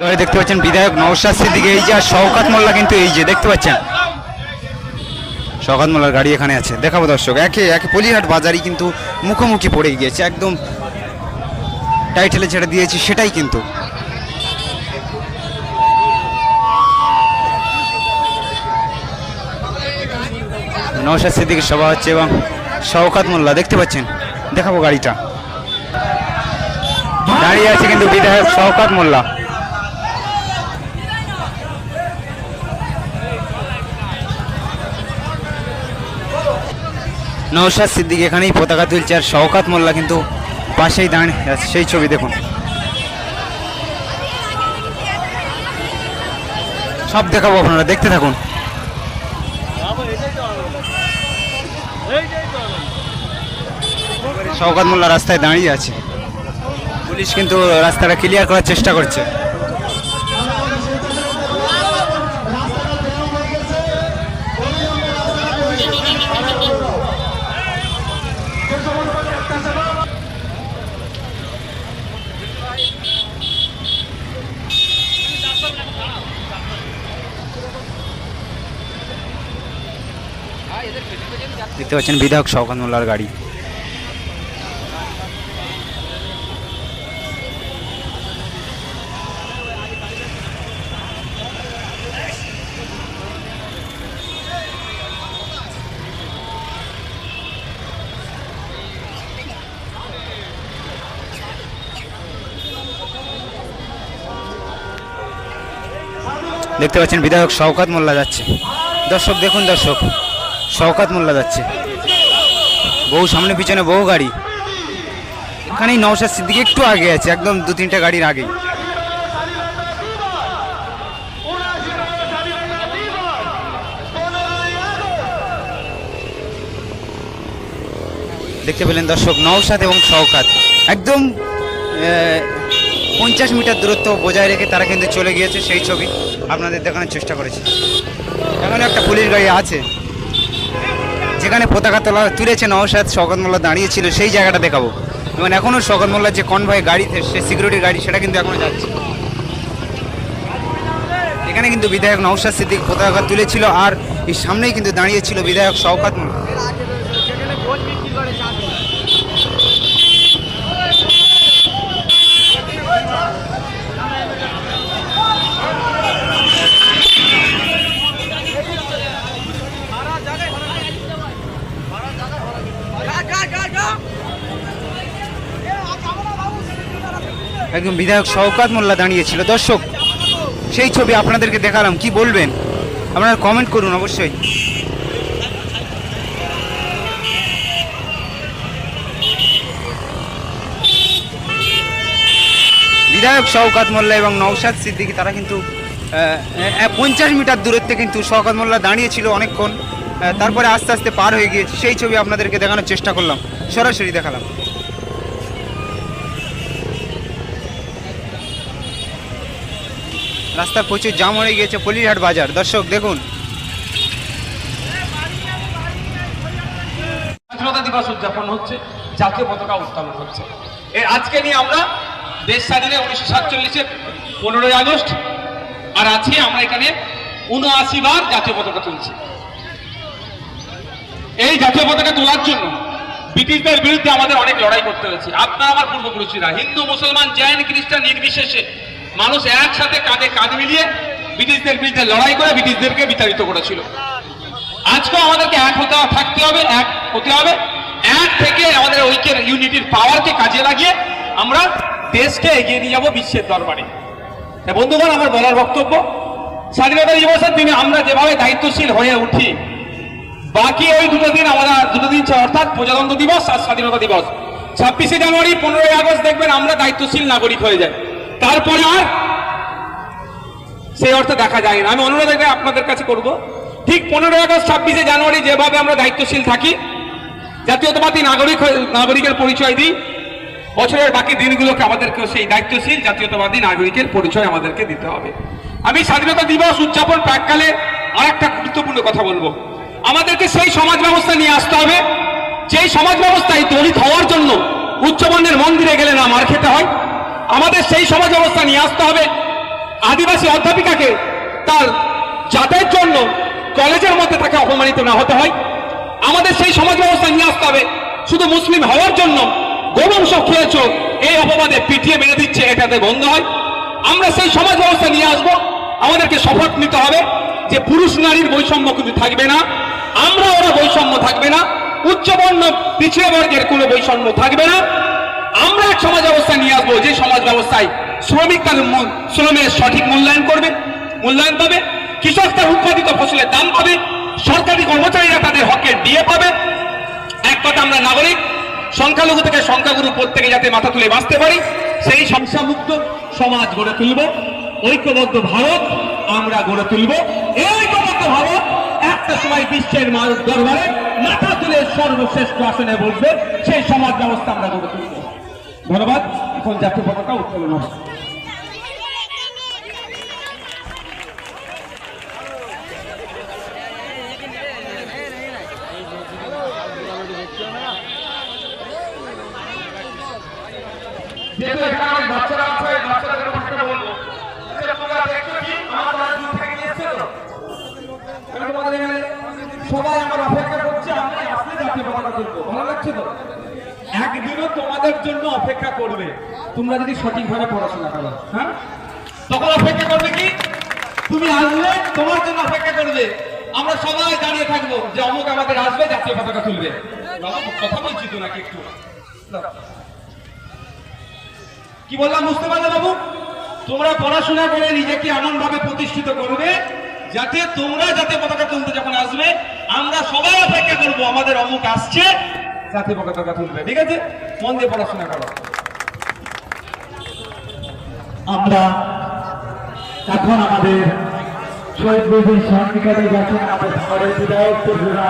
দেখতে পাচ্ছেন বিধায়ক নওশাদ সিদ্দিক, এই যে আর শওকাত মোল্লা কিন্তু এই যে, দেখতে পাচ্ছেন? শওকাত মোল্লার গাড়ি এখানে আছে। দেখাবো দর্শক, একে একে পলিহাট বাজারই কিন্তু মুখোমুখি পড়ে গিয়েছে, একদম টাইটেলে যেটা দিয়েছি সেটাই কিন্তু। নওশাদ সিদ্দিকের সভা হচ্ছে এবং শওকাত মোল্লা, দেখতে পাচ্ছেন? দেখাবো গাড়িটা। দাঁড়িয়ে আছে কিন্তু বিধায়ক শওকাত মোল্লা। নৌশাদ সিদ্দিক এখানেই পতাকা তুলছে আর শওকাত মোল্লা কিন্তু পাশেই দাঁড়িয়ে আছে, সেই ছবি দেখুন। সব দেখাবো আপনারা, দেখতে থাকুন। শওকাত মোল্লা রাস্তায় দাঁড়িয়ে আছে। পুলিশ কিন্তু রাস্তাটা ক্লিয়ার করার চেষ্টা করছে। দেখতে পাচ্ছেন বিধায়ক শওকাত মোল্লার গাড়ি। দেখতে পাচ্ছেন বিধায়ক শওকাত মোল্লা যাচ্ছে। দর্শক দেখুন দর্শক। শওকাত মোল্লা যাচ্ছে। বহু সামনে, পিছনে বহু গাড়ি। এখানেই নওশাদ সিদ্দিক একটু আগে আছে, একদম দু তিনটা গাড়ির আগেই। দেখতে পেলেন দর্শক, নওশাদ এবং শওকাত। একদম পঞ্চাশ মিটার দূরত্ব বজায় রেখে তারা কিন্তু চলে গিয়েছে সেই ছবি। আপনাদের দেখানোর চেষ্টা করেছি। এখানে একটা পুলিশ গাড়ি আছে। যেখানে পতাকা তোলা তুলেছে নওশাদ শকত মোল্লা দাঁড়িয়েছিল, সেই জায়গাটা দেখাবো। এবং এখনও শকত মোল্লার যে কনভয় গাড়ি সে সিকিউরিটি গাড়ি, সেটা কিন্তু এখনও যাচ্ছে। এখানে কিন্তু বিধায়ক নওশাদ সিদ্দিক পতাকা তুলেছিল, আর এই সামনেই কিন্তু দাঁড়িয়েছিল বিধায়ক শওকাত মোল্লা একদম বিধায়ক শওকাত মোল্লা দাঁড়িয়েছিল। দর্শক, সেই ছবি আপনাদেরকে দেখালাম। কি বলবেন? আপনারা কমেন্ট করুন অবশ্যই। বিধায়ক শওকাত মোল্লা এবং নওশাদ সিদ্দিকী, তারা কিন্তু পঞ্চাশ মিটার দূরত্বে কিন্তু শওকাত মোল্লা দাঁড়িয়েছিল অনেকক্ষণ। তারপরে আস্তে আস্তে পার হয়ে গিয়েছে। সেই ছবি আপনাদেরকে দেখানোর চেষ্টা করলাম। সরাসরি দেখালাম। রাস্তা প্রচুর জাম হয়ে গিয়েছে পলিরহাট বাজার। দর্শক, দেখুন। স্বাধীনতা দিবস উদযাপন হচ্ছে, জাতীয় পতাকা উত্তোলন হচ্ছে। এর আজকে নিয়ে আমরা দেশ স্বাধীনে উনিশশো সাতচল্লিশের পনেরোই আগস্ট, আর আজকে আমরা এখানে উনআশি বার জাতীয় পতাকা তুলছি। এই জাতীয় পতাকা তোলার জন্য ব্রিটিশদের বিরুদ্ধে আমাদের অনেক লড়াই করতে হয়েছে। আপনারা আমার পূর্বপুরুষরা, হিন্দু, মুসলমান, জৈন, খ্রিস্টান নির্বিশেষে মানুষ একসাথে কাঁধে কাঁধ মিলিয়ে ব্রিটিশদের বিরুদ্ধে লড়াই করে ব্রিটিশদেরকে বিতাড়িত করেছিল। আজকেও আমাদেরকে এক হতে থাকতে হবে, এক হতে হবে। এক থেকে আমাদের ঐক্যের, ইউনিটির পাওয়ারকে কাজে লাগিয়ে আমরা দেশকে এগিয়ে নিয়ে যাব বিশ্বের দরবারে। বন্ধুগণ, আমার বলার বক্তব্য, স্বাধীনতা দিবসের দিনে আমরা যেভাবে দায়িত্বশীল হয়ে উঠি, বাকি ওই দুটো দিন আমরা দুটো দিন অর্থাৎ প্রজাতন্ত্র দিবস আর স্বাধীনতা দিবস। ছাব্বিশে জানুয়ারি, পনেরোই আগস্ট দেখবেন আমরা দায়িত্বশীল নাগরিক হয়ে যাই। তারপরে আর সেই অর্থে দেখা যায় না। আমি অনুরোধ এটা আপনাদের কাছে করব। ঠিক পনেরোই আগস্ট, ছাব্বিশে জানুয়ারি যেভাবে আমরা দায়িত্বশীল থাকি, জাতীয়তাবাদী নাগরিক নাগরিকের পরিচয় দিই, বছরের বাকি দিনগুলোকে আমাদেরকে সেই দায়িত্বশীল জাতীয়তাবাদী নাগরিকের পরিচয় আমাদেরকে দিতে হবে। আমি স্বাধীনতা দিবস উদযাপন প্রাককালে আর একটা গুরুত্বপূর্ণ কথা বলব। আমাদেরকে সেই সমাজ ব্যবস্থা নিয়ে আসতে হবে। যেই সমাজ ব্যবস্থায় দলিত হওয়ার জন্য উচ্চবর্ণের মন্দিরে গেলে না মার খেতে হয় আমাদের সেই সমাজ ব্যবস্থা নিয়ে আসতে হবে। আদিবাসী অধ্যাপিকাকে তার যাতায়াতের জন্য কলেজের মধ্যে তাকে অপমানিত না হতে হয়। আমাদের সেই সমাজ ব্যবস্থা নিয়ে আসতে হবে। শুধু মুসলিম হওয়ার জন্য গোবংশ খেয়েছ, এই অপবাদে পিটিয়ে মেরে দিচ্ছে, এটাতে বন্ধ হয়। আমরা সেই সমাজ ব্যবস্থা নিয়ে আসব। আমাদেরকে শপথ নিতে হবে যে পুরুষ নারীর বৈষম্য কিন্তু থাকবে না, আমরা ওরা বৈষম্য থাকবে না, উচ্চবর্ণ পিছিয়ে বর্গের কোনো বৈষম্য থাকবে না। আমরা এক সমাজ ব্যবস্থা নিয়ে আসব যে ব্যবস্থায় শ্রমিক তার শ্রমের সঠিক মূল্যায়ন করবে, মূল্যায়ন পাবে, কৃষক তার উৎপাদিত ফসলের দাম পাবে, সরকারি কর্মচারীরা তাদের হকের দিয়ে পাবে। এক কথা আমরা নাগরিক, সংখ্যালঘু থেকে সংখ্যাগুরু প্রত্যেকে যাতে মাথা তুলে বাঁচতে পারি, সেই সমস্যামুক্ত সমাজ গড়ে তুলব, ঐক্যবদ্ধ ভারত আমরা গড়ে তুলব। এই ঐক্যবদ্ধ ভারত একটা সময় বিশ্বের মানুষ দরবারে মাথা তুলে সর্বশ্রেষ্ঠ আসনে বসবে, সেই সমাজ ব্যবস্থা আমরা গড়ে তুলব। ধন্যবাদ। এখন জাতীয় পতাকা উত্তোলন হবে যেহেতু এখানে অনেক বাচ্চারা আছে এই বাচ্চাদের কথা বলব আচ্ছা, তোমরা দেখছ কি আমার বাড়ি দূর থেকে নিয়ে এসছো তো? আমি তোমাদের এখানে সবাই আমার অপেক্ষা করছে আমি আসলে জাতীয় পতাকা তুলবো ভালো লাগছে তো একদিনও তোমাদের জন্য অপেক্ষা করবে। তোমরা যদি সঠিকভাবে পড়াশোনা করো হ্যাঁ? তখন অপেক্ষা করবে কি? তুমি আসলে তোমার জন্য অপেক্ষা করবে। আমরা সবাই দাঁড়িয়ে থাকব যে অমুক আমাদের আসবে, জাতীয় পতাকা তুলবে। কথা বলছি তো নাকি একটু? কি বললাম বুঝতে পারলে বাবু? তোমরা পড়াশোনা করে নিজেকে এমন ভাবে প্রতিষ্ঠিত করবে যাতে তোমরা যাতে পতাকা তুলতে যখন আসবে, আমরা সবাই অপেক্ষা করব, আমাদের অমুক আসছে যাতে পতাকা তুলবে। ঠিক আছে? মন দিয়ে পড়াশোনা করো। আমরা এখন আমাদের শহীদ বেদির সন্নিকটে গেছেন আমাদের বিধায়ক তরুণা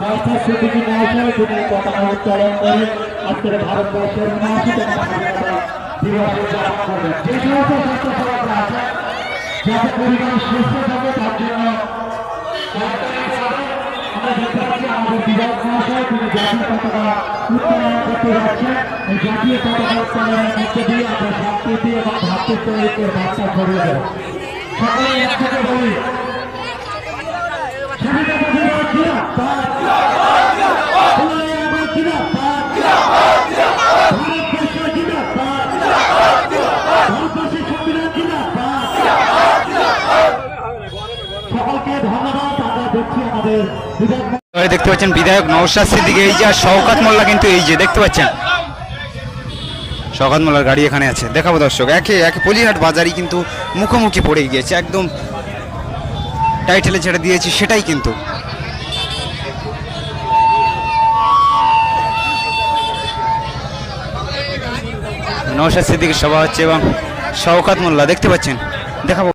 মাস্টার সিদ্দিকী মহাশয় তিনি পতাকা উত্তোলন করে আজকের ভারতবর্ষের দিবস উদযাপন করবেন। যে সমস্ত সুস্থ থাকে, তার জন্য আমরা দেখতে পাচ্ছি আমাদের বিধায়ক মহাশয়, তিনি জাতীয় পতাকা উত্তোলন করতে যাচ্ছেন। এই জাতীয় পতাকা উত্তোলনের মধ্যে দিয়ে আমরা ধন্যবাদ। দেখতে পাচ্ছেন, বিধায়ক নওশাদ সিদ্দিকী, এই যে আর শওকাত মোল্লা কিন্তু এই যে, দেখতে পাচ্ছেন? শওকাত মোল্লার গাড়ি এখানে আছে। দেখাবো দর্শক, একে একে পলিহাট বাজারই কিন্তু মুখোমুখি পড়ে গিয়েছে, একদম টাইটেলে যেটা দিয়েছি সেটাই কিন্তু। নওশাদ সিদ্দিকের সভা হচ্ছে এবং শওকাত মোল্লা, দেখতে পাচ্ছেন? দেখাবো।